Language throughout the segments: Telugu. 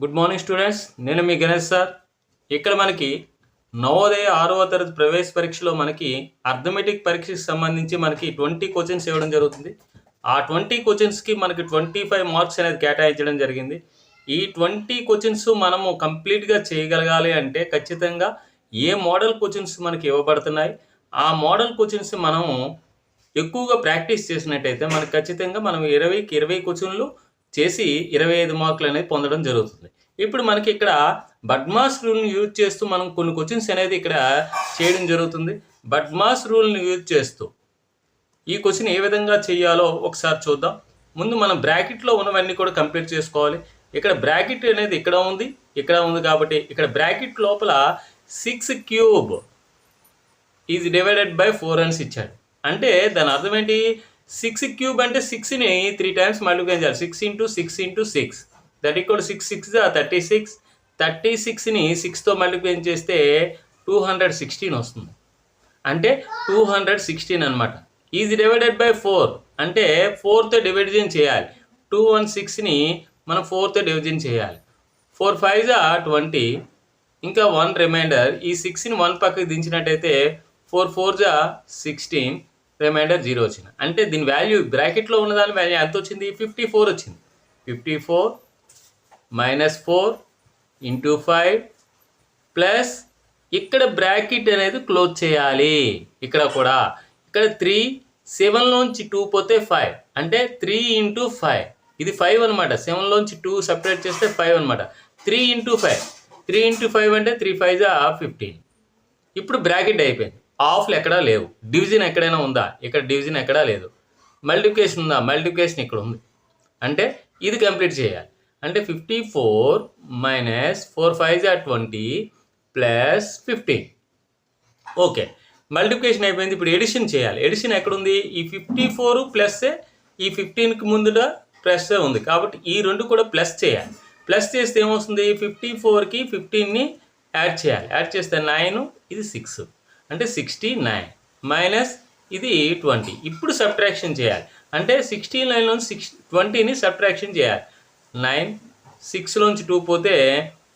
గుడ్ మార్నింగ్ స్టూడెంట్స్ నేను మీ గణేష్ సార్. ఇక్కడ మనకి నవోదయ ఆరవ తరగతి ప్రవేశ పరీక్షలో మనకి అర్థమెటిక్ పరీక్షకి సంబంధించి మనకి ట్వంటీ క్వశ్చన్స్ ఇవ్వడం జరుగుతుంది. ఆ ట్వంటీ క్వశ్చన్స్కి మనకి ట్వంటీ ఫైవ్ మార్క్స్ అనేది కేటాయించడం జరిగింది. ఈ ట్వంటీ క్వశ్చన్స్ మనము కంప్లీట్గా చేయగలగాలి అంటే ఖచ్చితంగా ఏ మోడల్ క్వశ్చన్స్ మనకి ఇవ్వబడుతున్నాయి? ఆ మోడల్ క్వశ్చన్స్ మనము ఎక్కువగా ప్రాక్టీస్ చేసినట్టయితే మనకు ఖచ్చితంగా మనం ఇరవైకి ఇరవై క్వశ్చన్లు చేసి ఇరవై ఐదు మార్కులు అనేది పొందడం జరుగుతుంది. ఇప్పుడు మనకి ఇక్కడ బడ్మాస్ రూల్ని యూజ్ చేస్తూ మనం కొన్ని క్వశ్చన్స్ అనేది ఇక్కడ చేయడం జరుగుతుంది. బడ్మాస్ రూల్ని యూజ్ చేస్తూ ఈ క్వశ్చన్ ఏ విధంగా చేయాలో ఒకసారి చూద్దాం. ముందు మనం బ్రాకెట్లో ఉన్నవన్నీ కూడా కంప్లీట్ చేసుకోవాలి. ఇక్కడ బ్రాకెట్ అనేది ఇక్కడ ఉంది ఇక్కడ ఉంది కాబట్టి ఇక్కడ బ్రాకెట్ లోపల six cube is divided by four అని ఇచ్చాడు. అంటే దాని అర్థం ఏంటి? సిక్స్ క్యూబ్ అంటే సిక్స్ని త్రీ టైమ్స్ మల్టిప్లై చేయాలి. Six into six into six that equal six six thirty six thirty సిక్స్ని సిక్స్తో మల్టిప్లై చేస్తే టూ హండ్రెడ్ సిక్స్టీన్ వస్తుంది. అంటే టూ హండ్రెడ్ సిక్స్టీన్ అనమాట ఈజ్ డివైడెడ్ బై ఫోర్ అంటే ఫోర్త్ డివిజన్ చేయాలి. టూ వన్ సిక్స్ని మనం ఫోర్త్ డివిజన్ చేయాలి. ఫోర్ ఫైవ్ జా ట్వంటీ ఇంకా వన్ రిమైండర్ ఈ సిక్స్ని వన్ పక్కకి దించినట్టయితే ఫోర్ ఫోర్ జా సిక్స్టీన్ రిమైండర్ జీరో వచ్చింది. అంటే దీని వాల్యూ బ్రాకెట్లో ఉన్నదాని వాల్యూ ఎంత వచ్చింది? ఫిఫ్టీ ఫోర్ వచ్చింది. Fifty four minus four into five plus ఇక్కడ బ్రాకెట్ అనేది క్లోజ్ చేయాలి. ఇక్కడ కూడా. ఇక్కడ త్రీ సెవెన్లోంచి టూ పోతే ఫైవ్ అంటే త్రీ ఇంటూ ఫైవ్ ఇది ఫైవ్ అనమాట సెవెన్లోంచి టూ సపరేట్ చేస్తే ఫైవ్ అనమాట three into five three into five అంటే త్రీ ఫైవ్ జా ఫిఫ్టీన్ ఇప్పుడు బ్రాకెట్ అయిపోయింది. ఆఫ్లు ఎక్కడా లేవు. డివిజన్ ఎక్కడైనా ఉందా? ఇక్కడ డివిజన్ ఎక్కడా లేదు. మల్టిప్లికేషన్ ఉందా? మల్టిప్లికేషన్ ఇక్కడ ఉంది. అంటే ఇది కంప్లీట్ చేయాలి. అంటే fifty four minus four five జా twenty plus fifteen. Okay. Multiplication అయిపోయింది. ఇప్పుడు ఎడిషన్ చేయాలి. ఎడిషన్ ఎక్కడుంది? ఈ ఫిఫ్టీ ఫోర్ ప్లస్ ఈ ఫిఫ్టీన్కి ముందుట ప్లస్ ఉంది. కాబట్టి ఈ రెండు కూడా ప్లస్ చేయాలి. ప్లస్ చేస్తే ఏమొస్తుంది? ఫిఫ్టీ ఫోర్కి ఫిఫ్టీన్ని యాడ్ చేయాలి. యాడ్ చేస్తే నైన్ ఇది సిక్స్. అంటే సిక్స్టీ నైన్ మైనస్ ఇది ట్వంటీ ఇప్పుడు సబ్ట్రాక్షన్ చేయాలి. అంటే సిక్స్టీ నైన్లో సిక్స్ ట్వంటీని సబ్ట్రాక్షన్ చేయాలి. నైన్ సిక్స్లోంచి టూ పోతే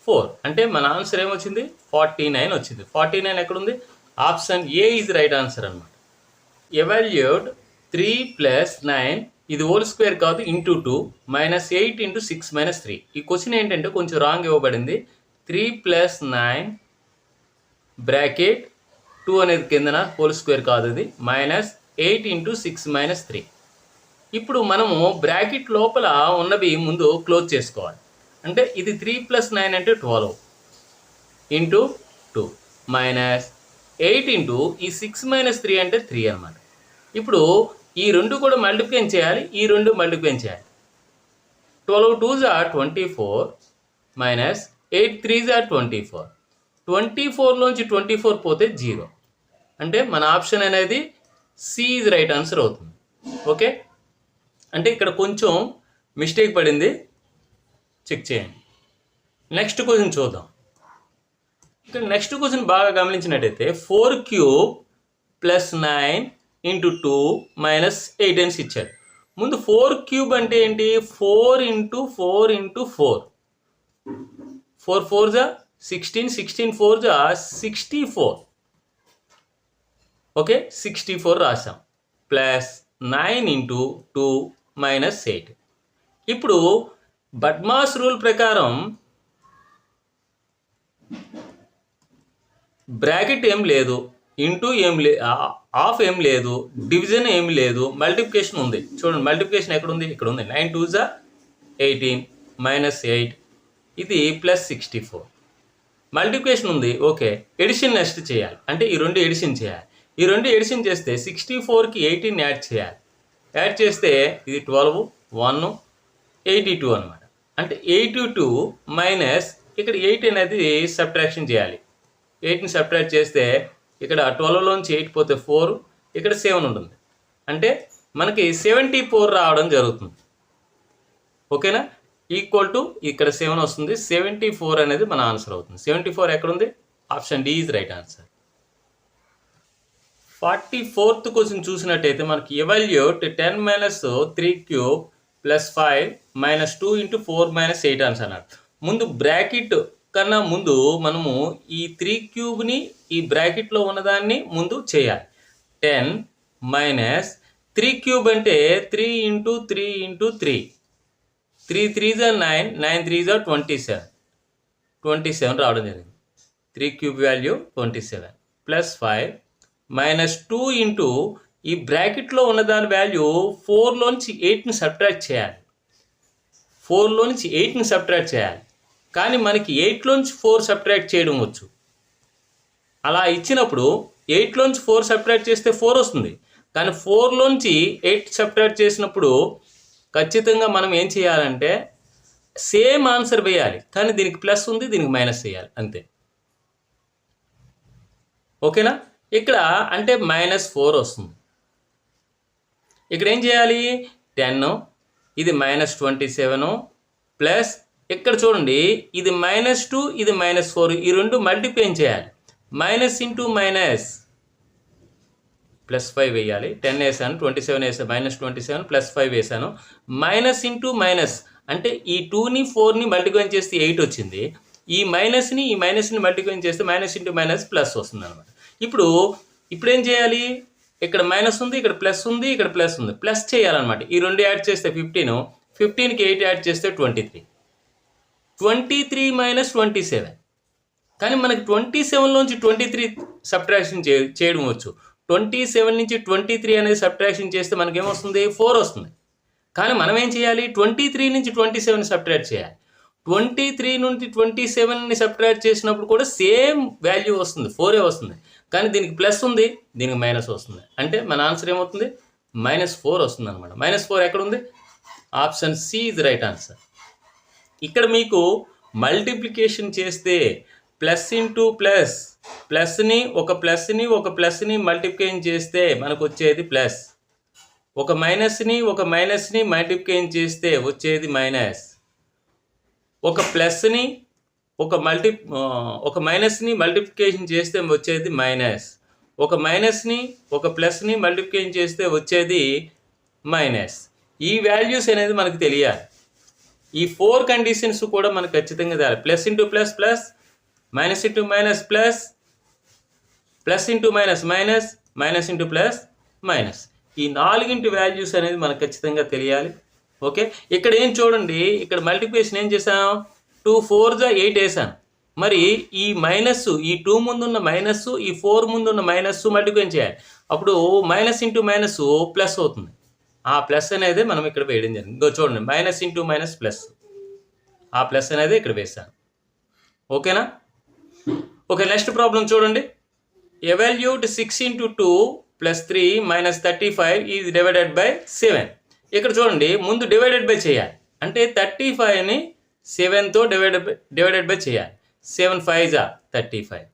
ఫోర్ అంటే మన ఆన్సర్ ఏమొచ్చింది? ఫార్టీ నైన్ వచ్చింది. ఫార్టీ నైన్ ఎక్కడుంది? Option A is right answer అనమాట ఎవాల్యూడ్ త్రీ ప్లస్ నైన్ ఇది హోల్ స్క్వేర్ కాదు into two minus eight into six minus three ఈ క్వశ్చన్ ఏంటంటే కొంచెం రాంగ్ ఇవ్వబడింది. Three plus nine bracket two అనేది కిందన హోల్ స్క్వేర్ కాదు ఇది. Minus eight into six minus three ఇప్పుడు మనము బ్రాకెట్ లోపల ఉన్నవి ముందు క్లోజ్ చేసుకోవాలి. అంటే ఇది త్రీ ప్లస్ నైన్ అంటే twelve into two minus eight into ఈ సిక్స్ మైనస్ త్రీ అంటే త్రీ అనమాట ఇప్పుడు ఈ రెండు కూడా మల్టిప్లై చేయాలి ఈ రెండు మల్టిప్లై చేయాలి. ట్వెల్వ్ టూ జా twenty four minus eight three జా ట్వంటీ ఫోర్ ట్వంటీ ఫోర్లోంచి ట్వంటీ ఫోర్ పోతే జీరో అంటే మన ఆప్షన్ అనేది సి ఇస్ రైట్ ఆన్సర్ అవుతుంది. ఓకే అంటే ఇక్కడ కొంచెం మిస్టేక్ పడింది. చెక్ చేయండి. నెక్స్ట్ క్వశ్చన్ చూద్దాం. ఇక్కడ నెక్స్ట్ క్వశ్చన్ బాగా గమనించినట్టయితే four cube plus nine into two minus eight అని ఇచ్చారు. ముందు ఫోర్ క్యూబ్ అంటే ఏంటి? Four into four into four four four జా సిక్స్టీన్ సిక్స్టీన్ ఫోర్ జా sixty four okay sixty four రాసాం plus nine into two minus eight ఇప్పుడు బడ్మాస్ రూల్ ప్రకారం బ్రాకెట్ ఏం లేదు ఇంటూ ఏం లే ఆఫ్ ఏం లేదు డివిజన్ ఏం లేదు మల్టిప్లికేషన్ ఉంది. చూడండి మల్టిప్లికేషన్ ఎక్కడ ఉంది ఇక్కడ ఉంది నైన్ టూ జా ఎయిటీన్ మైనస్ ఎయిట్ ఇది ప్లస్ సిక్స్టీ ఫోర్ మల్టిప్లికేషన్ ఉంది. ఓకే ఎడిషన్ నెక్స్ట్ చేయాలి. అంటే ఈ రెండు ఎడిషన్ చేయాలి. ఈ రెండు ఎడిషన్ చేస్తే సిక్స్టీ ఫోర్కి ఎయిటీన్ యాడ్ చేయాలి. యాడ్ చేస్తే ఇది ట్వెల్వ్ వన్ ఎయిటీ టూ అనమాట అంటే ఎయిటీ టూ మైనస్ ఇక్కడ ఎయిట్ అనేది సబ్ట్రాక్షన్ చేయాలి. ఎయిట్ని సబ్ట్రాక్ట్ చేస్తే ఇక్కడ ట్వెల్వ్లోంచి ఎయిట్ పోతే ఫోర్ ఇక్కడ సెవెన్ ఉంటుంది. అంటే మనకి సెవెంటీ ఫోర్ రావడం జరుగుతుంది. ఓకేనా? ఈక్వల్ టు ఇక్కడ సెవెన్ వస్తుంది. సెవెంటీ ఫోర్ అనేది మన ఆన్సర్ అవుతుంది. సెవెంటీ ఫోర్ ఎక్కడుంది option D is right answer forty fourth question చూసినట్టయితే మనకి evaluate ten minus three cube plus five minus two into four minus eight అన్స్ అన్నారు. ముందు బ్రాకెట్ కన్నా ముందు మనము ఈ త్రీ క్యూబ్ని ఈ బ్రాకెట్లో ఉన్నదాన్ని ముందు చేయాలి. టెన్ మైనస్ త్రీ క్యూబ్ అంటే three into three into three three three జా నైన్ నైన్ త్రీ జా ట్వంటీ సెవెన్ ట్వంటీ సెవెన్ రావడం జరిగింది. Three cube value twenty seven plus five minus two into ఈ బ్రాకెట్లో ఉన్న దాని వాల్యూ ఫోర్లోంచి ఎయిట్ని సబ్ట్రాక్ట్ చేయాలి. ఫోర్లో నుంచి ఎయిట్ని సబ్ట్రాక్ట్ చేయాలి. కానీ మనకి ఎయిట్లోంచి ఫోర్ సబ్ట్రాక్ట్ చేయడం వచ్చు. అలా ఇచ్చినప్పుడు ఎయిట్లోంచి ఫోర్ సబ్ట్రాక్ట్ చేస్తే ఫోర్ వస్తుంది. కానీ ఫోర్లోంచి ఎయిట్ సబ్ట్రాక్ట్ చేసినప్పుడు ఖచ్చితంగా మనం ఏం చేయాలంటే సేమ్ ఆన్సర్ వేయాలి. కానీ దీనికి ప్లస్ ఉంది దీనికి మైనస్ చేయాలి అంతే. ఓకేనా? ఇక్కడ అంటే మైనస్ ఫోర్ వస్తుంది. ఇక్కడ ఏం చేయాలి? టెన్ ఇది మైనస్ ట్వంటీ సెవెన్ ప్లస్ ఇక్కడ చూడండి ఇది మైనస్ టూ ఇది మైనస్ ఫోర్ ఈ రెండు మల్టిప్లై చేయాలి? Minus into minus plus five వేయాలి. టెన్ వేసాను ట్వంటీ సెవెన్ వేసాను minus twenty seven plus five వేసాను. మైనస్ ఇంటూ మైనస్ అంటే ఈ టూని ఫోర్ని మల్టిప్లై చేస్తే ఎయిట్ వచ్చింది. ఈ మైనస్ని ఈ మైనస్ని మల్టిప్లై చేస్తే మైనస్ ఇంటూ మైనస్ ప్లస్ వస్తుంది అనమాట ఇప్పుడు ఇప్పుడు ఏం చేయాలి? ఇక్కడ మైనస్ ఉంది ఇక్కడ ప్లస్ ఉంది ఇక్కడ ప్లస్ ఉంది. ప్లస్ చేయాలన్నమాట. ఈ రెండు యాడ్ చేస్తే ఫిఫ్టీన్ ఫిఫ్టీన్కి ఎయిట్ యాడ్ చేస్తే twenty three twenty three minus twenty seven కానీ మనకి ట్వంటీ సెవెన్లోంచి ట్వంటీ త్రీ సబ్ట్రాక్షన్ చే చేయడం వచ్చు. ట్వంటీ సెవెన్ నుంచి ట్వంటీ త్రీ అనేది సబ్ట్రాక్షన్ చేస్తే మనకేమొస్తుంది? ఫోర్ వస్తుంది. కానీ మనం ఏం చేయాలి? ట్వంటీ త్రీ నుంచి ట్వంటీ సెవెన్ సబ్ట్రాక్ట్ చేయాలి. ట్వంటీ త్రీ నుండి ట్వంటీ సెవెన్ని సబ్ట్రాక్ట్ చేసినప్పుడు కూడా సేమ్ వాల్యూ వస్తుంది. ఫోరే వస్తుంది. కానీ దీనికి ప్లస్ ఉంది దీనికి మైనస్ వస్తుంది. అంటే మన ఆన్సర్ ఏమవుతుంది? మైనస్ ఫోర్ వస్తుంది అనమాట మైనస్ ఫోర్ ఎక్కడ ఉంది? Option C is right answer. ఇక్కడ మీకు మల్టిప్లికేషన్ చేస్తే ప్లస్ ఇంటూ ప్లస్ ప్లస్ని ఒక ప్లస్ని ఒక ప్లస్ని మల్టిప్లికేషన్ చేస్తే మనకు వచ్చేది ప్లస్. ఒక మైనస్ని ఒక మైనస్ని మల్టిప్లికేషన్ చేస్తే వచ్చేది మైనస్. ఒక ప్లస్ని ఒక మల్టి ఒక మైనస్ని మల్టిప్లికేషన్ చేస్తే వచ్చేది మైనస్ ఒక మైనస్ని ఒక ప్లస్ని మల్టిప్లికేషన్ చేస్తే వచ్చేది మైనస్ ఈ వాల్యూస్ అనేది మనకు తెలియాలి. ఈ ఫోర్ కండిషన్స్ కూడా మనకు ఖచ్చితంగా తెలియాలి. Plus into plus plus minus into minus plus plus into minus minus minus into plus minus ఈ నాలుగింటి వాల్యూస్ అనేది మనకు ఖచ్చితంగా తెలియాలి. ఓకే ఇక్కడ ఏం చూడండి? ఇక్కడ మల్టిప్లికేషన్ ఏం చేసాం టూ ఫోర్ జా ఎయిట్ వేసాను. మరి ఈ మైనస్ ఈ టూ ముందున్న మైనస్ ఈ ఫోర్ ముందున్న మైనస్ మల్టిప్లై చేయాలి. అప్పుడు మైనస్ ఇంటూ మైనస్ ప్లస్ అవుతుంది. ఆ ప్లస్ అనేది మనం ఇక్కడ వేయడం జరిగింది. ఇంకో చూడండి మైనస్ ఇంటూ మైనస్ ప్లస్. ఆ ప్లస్ అనేది ఇక్కడ వేసాను. ఓకేనా? ఓకే నెక్స్ట్ ప్రాబ్లం చూడండి. Evaluate six into two plus three minus thirty five is divided by seven. ఇక్కడ చూడండి ముందు డివైడెడ్ బై చేయాలి. అంటే థర్టీ ఫైవ్ని సెవెన్తో డివైడెడ్ బై డివైడెడ్ బై చేయాలి. సెవెన్ ఫైవ్ జా థర్టీ ఫైవ్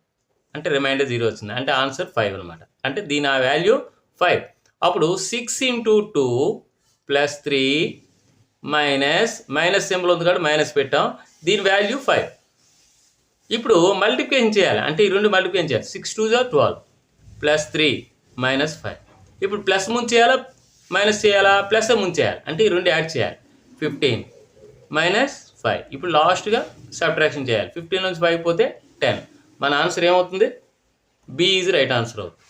అంటే రిమైండర్ జీరో వచ్చింది. అంటే ఆన్సర్ ఫైవ్ అనమాట అంటే దీని ఆ వాల్యూ ఫైవ్ అప్పుడు six into two plus three minus minus symbol ఉంది కాబట్టి మైనస్ పెట్టాం. దీని వాల్యూ ఫైవ్ ఇప్పుడు మల్టిప్లికేషన్ చేయాలి. అంటే ఈ రెండు మల్టిప్లికేషన్ చేయాలి. సిక్స్ టూ జా twelve plus three minus five ఇప్పుడు ప్లస్ ముంచేయాలా మైనస్ చేయాలా? ప్లస్ ముంచేయాలి అంటే ఈ రెండు యాడ్ చేయాలి. Fifteen minus five. ఇప్పుడు లాస్ట్గా సబ్ట్రాక్షన్ చేయాలి. ఫిఫ్టీన్ నుంచి ఫైవ్ పోతే టెన్. మన ఆన్సర్ ఏమవుతుంది? బి ఈజ్ రైట్ ఆన్సర్ అవుతుంది.